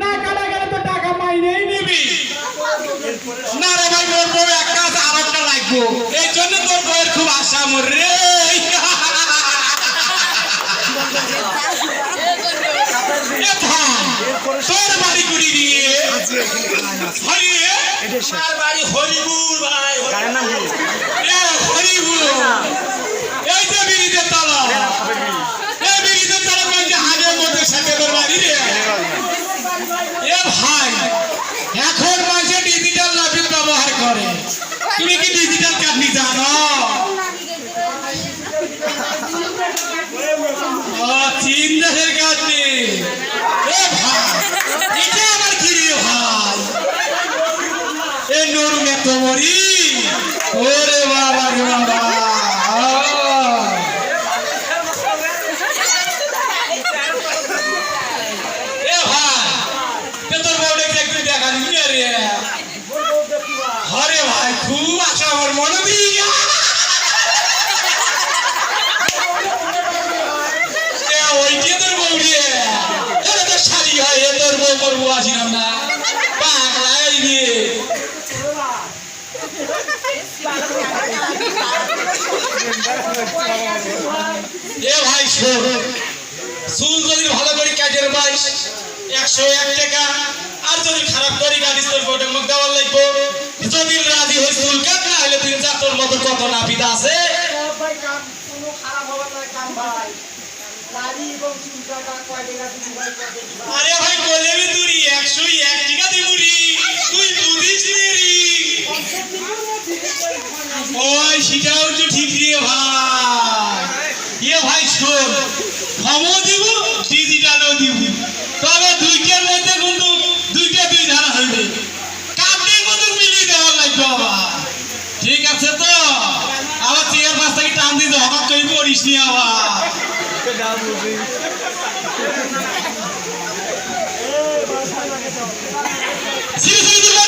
না কাটা গেলে তো টাকা মাইনেই নিবি। না রে ভাই মোর বউ এক কাজ আর একটা লাগবো। এই জন্য তোর বউয়ের খুব আশা মোর রে। তোর বাড়ি কুড়ি দিয়ে হরিয়ে বাড়ি হরিপুর তুমি কি ডিজিটাল কাটনি জানো ও চীন দেশের কাটনি খুব আশা আমার মনে করব, আসিলাম না। পাগলাই রে। এ ভাই শোন, চুল যদি ভালো করে কাজের পাইস একশো এক টাকা আর যদি খারাপ করি বউটার মুখ দেওয়ার লাগবো। যদি রাজি কাট না হলে তুই যা তোর মতো কত আছে। না টাকা দিবি ভাই। কয় টাকা দিবি? আরে ভাই বলবি তুই একশো এক টাকা দিবুরি। তুই বুঝিস রে রে। ওই সেটাও তো ঠিক রে ভাই। এ ভাই শোন দিব আবার চেয়ার পাশ থেকে টান দিতে হঠাৎ তুই পড়িস নি আবার সিরিয়াস